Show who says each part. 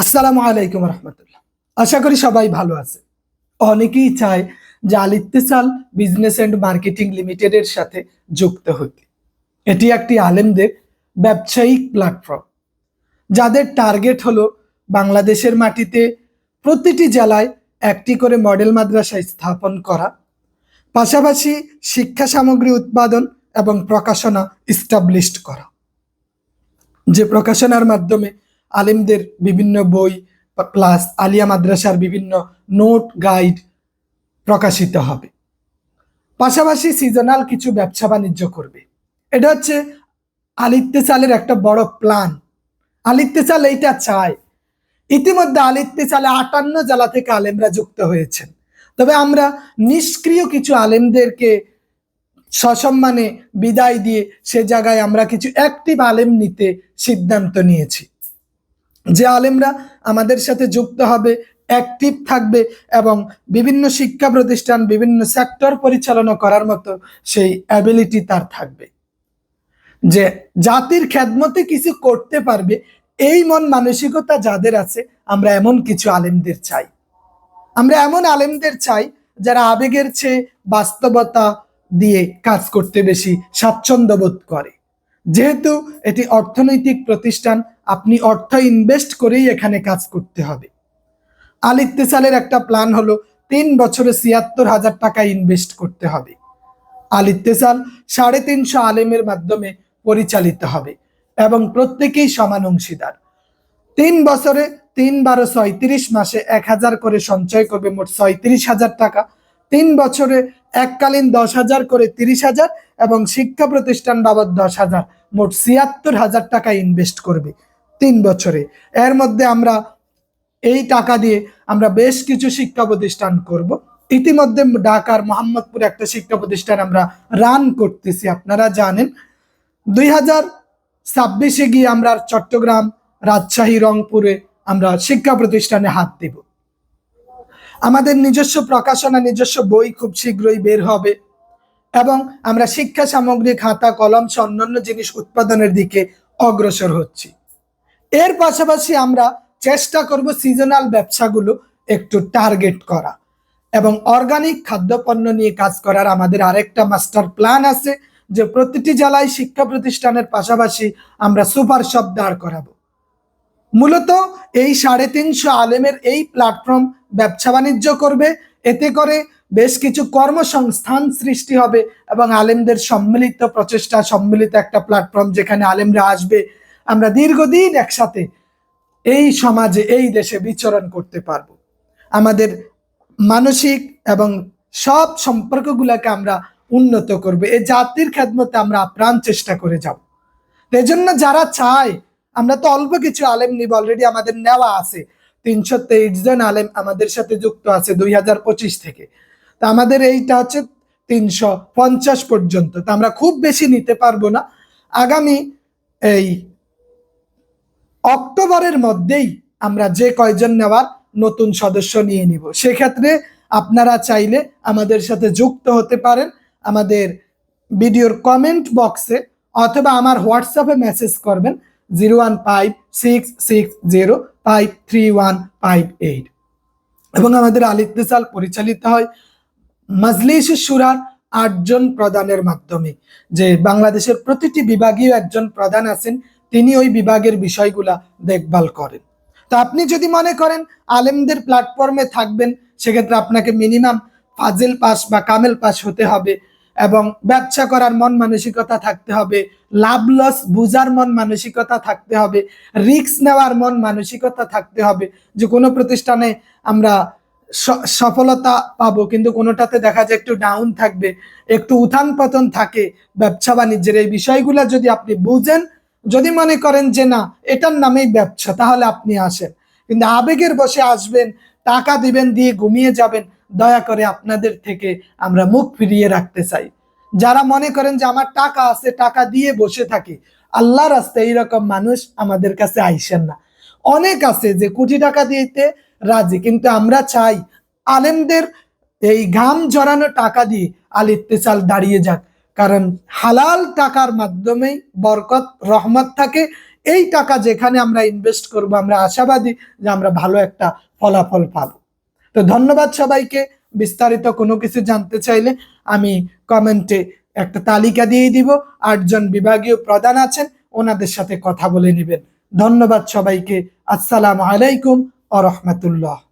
Speaker 1: আসসালামু আলাইকুম রহমতুল্লাহ। আশা করি সবাই ভালো আছে। অনেকেই চায় যে আল বিজনেস অ্যান্ড মার্কেটিং লিমিটেডের সাথে যুক্ত হতে। এটি একটি আলেমদের ব্যবসায়িক প্ল্যাটফর্ম যাদের টার্গেট হলো বাংলাদেশের মাটিতে প্রতিটি জেলায় একটি করে মডেল মাদ্রাসা স্থাপন করা, পাশাপাশি শিক্ষা সামগ্রী উৎপাদন এবং প্রকাশনা ইস্টাবলিশড করা। যে প্রকাশনার মাধ্যমে আলেমদের বিভিন্ন বই প্লাস আলিয়া মাদ্রাসার বিভিন্ন নোট গাইড প্রকাশিত হবে। পাশাপাশি সিজনাল কিছু ব্যবসা বাণিজ্য করবে। এটা হচ্ছে আলিত্তেসালের একটা বড় প্ল্যান আলিত্তেসাল এইটা চায়। ইতিমধ্যে আলিত্তেসালে আটান্ন জেলা থেকে আলেমরা যুক্ত হয়েছেন। তবে আমরা নিষ্ক্রিয় কিছু আলেমদেরকে সসম্মানে বিদায় দিয়ে সে জায়গায় আমরা কিছু অ্যাক্টিভ আলেম নিতে সিদ্ধান্ত নিয়েছি। যে আলেমরা আমাদের সাথে যুক্ত হবে অ্যাক্টিভ থাকবে এবং বিভিন্ন শিক্ষা প্রতিষ্ঠান, বিভিন্ন সেক্টর পরিচালনা করার মতো সেই অ্যাবিলিটি তার থাকবে। যে জাতির খেদমতে কিছু করতে পারবে, এই মন মানসিকতা যাদের আছে, আমরা এমন কিছু আলেমদের চাই। আমরা এমন আলেমদের চাই যারা আবেগের চেয়ে বাস্তবতা দিয়ে কাজ করতে বেশি স্বাচ্ছন্দ্য বোধ করে। যেহেতু এটি অর্থনৈতিক প্রতিষ্ঠান, আপনি অর্থ ইনভেস্ট করেই এখানে কাজ করতে হবে। আল ইত্তেসালের একটা প্ল্যান হলো তিন বছরে ছিয়াত্তর হাজার টাকা ইনভেস্ট করতে হবে। আল ইত্তেসাল সাড়ে তিনশো আলেমের মাধ্যমে পরিচালিত হবে এবং প্রত্যেকেই সমান অংশীদার। তিন বছরে তিন বারো ছয়ত্রিশ মাসে এক হাজার করে সঞ্চয় করবে মোট ছয়ত্রিশ হাজার টাকা। তিন বছরে এককালীন দশ হাজার করে তিরিশ হাজার এবং শিক্ষা প্রতিষ্ঠান বাবদ দশ হাজার। মোট ছিয়াত্তর হাজার টাকা ইনভেস্ট করবে তিন বছরে। এর মধ্যে আমরা এই টাকা দিয়ে আমরা বেশ কিছু শিক্ষা প্রতিষ্ঠান করব। ইতিমধ্যে ঢাকার মোহাম্মদপুরে একটা শিক্ষা প্রতিষ্ঠান আমরা রান করতেছি, আপনারা জানেন। দুই হাজার ছাব্বিশে গিয়ে আমরা চট্টগ্রাম, রাজশাহী, রংপুরে আমরা শিক্ষা প্রতিষ্ঠানে হাত দেব। আমাদের নিজস্ব প্রকাশনা, নিজস্ব বই খুব শীঘ্রই বের হবে। এবং আমরা শিক্ষা সামগ্রী, খাতা, কলম সহ অন্যান্য জিনিস উৎপাদনের দিকে অগ্রসর হচ্ছি। এর পাশাপাশি আমরা চেষ্টা করব সিজনাল ব্যবসাগুলো একটু টার্গেট করা এবং অর্গানিক খাদ্যপণ্য নিয়ে কাজ করার আমাদের আরেকটা মাস্টার প্ল্যান আছে যে প্রতিটি জেলায় শিক্ষা প্রতিষ্ঠানের পাশাপাশি আমরা সুপার শপ দাঁড় করাবো। মূলত এই সাড়ে তিনশো আলেমের এই প্ল্যাটফর্ম ব্যবসা বাণিজ্য করবে এতে করে বেশ কিছু কর্মসংস্থান সৃষ্টি হবে এবং আলেমদের সম্মিলিত প্রচেষ্টা, সম্মিলিত একটা প্ল্যাটফর্ম যেখানে আলেমরা আসবে। আমরা দীর্ঘদিন একসাথে এই সমাজে, এই দেশে বিচরণ করতে পারব। আমাদের মানসিক এবং সব সম্পর্কগুলোকে আমরা উন্নত করব। এই জাতির খেদমতে আমরা আপ্রাণ চেষ্টা করে যাব। এজন্য যারা চায়, আমরা তো অল্প কিছু আলেম নিব অলরেডি আমাদের নেওয়া আছে। তিনশো তেইশ জন আলেম আমাদের সাথে যুক্ত আছে দুই হাজার পঁচিশ থেকে। তা আমাদের এইটা হচ্ছে তিনশো পঞ্চাশ পর্যন্ত। তা আমরা খুব বেশি নিতে পারব না। আগামী এই অক্টোবরের মধ্যেই আমরা যে কয়জন নেওয়ার নতুন সদস্য নিয়ে নিব। সেক্ষেত্রে আপনারা চাইলে আমাদের সাথে যুক্ত হতে পারেন। আমাদের ভিডিওর কমেন্ট বক্সে অথবা আমার হোয়াটসঅ্যাপে মেসেজ করবেন। Zero one five six six zero five three one five eight এবং আমাদের আলিত্তেসাল পরিচালিত হয় মাজলিস সুরার আটজন প্রধানের মাধ্যমে। যে বাংলাদেশের প্রতিটি বিভাগীয় একজন প্রধান আছেন, তিনি ওই বিভাগের বিষয়গুলা দেখভাল করেন। তা আপনি যদি মনে করেন আলেমদের প্ল্যাটফর্মে থাকবেন, সেক্ষেত্রে আপনাকে মিনিমাম ফাজিল পাস বা কামেল পাস হতে হবে। এবং ব্যবসা করার মন মানসিকতা থাকতে হবে, লাভ লস বুঝার মন মানসিকতা থাকতে হবে রিস্ক নেওয়ার মন মানসিকতা থাকতে হবে যে কোনো প্রতিষ্ঠানে আমরা সফলতা পাবো, কিন্তু কোনোটাতে দেখা যায় একটু ডাউন থাকবে, একটু উত্থান পতন থাকে ব্যবসা বাণিজ্যের। এই বিষয়গুলো যদি আপনি বুঝেন, যদি মনে করেন যে না, এটার নামেই ব্যবসা, তাহলে আপনি আসেন। কিন্তু আবেগের বসে আসবেন, টাকা দিবেন, দিয়ে ঘুমিয়ে যাবেন দয়া করে আপনাদের থেকে আমরা মুখ ফিরিয়ে রাখতে চাই। যারা মনে করেন যে আমার টাকা আছে, টাকা দিয়ে বসে থাকি আল্লাহ রাস্তায় এইরকম মানুষ আমাদের কাছে আইসেন না। অনেক আছে যে কোটি টাকা দিতে রাজি, কিন্তু আমরা চাই আলেমদের এই ঘাম জড়ানো টাকা দিয়ে আল ইত্তেসাল দাঁড়িয়ে যাক। কারণ হালাল টাকার মাধ্যমেই বরকত, রহমত থাকে। এই টাকা যেখানে আমরা ইনভেস্ট করব, আমরা আশাবাদী যে আমরা ভালো একটা ফলাফল পাবো। তো ধন্যবাদ সবাইকে। বিস্তারিত কোনো কিছু জানতে চাইলে আমি কমেন্টে একটা তালিকা দিয়ে দিব। আটজন বিভাগীয় প্রধান আছেন, ওনাদের সাথে কথা বলে নেবেন। ধন্যবাদ সবাইকে। আসসালামু আলাইকুম আ রহমতুল্লাহ।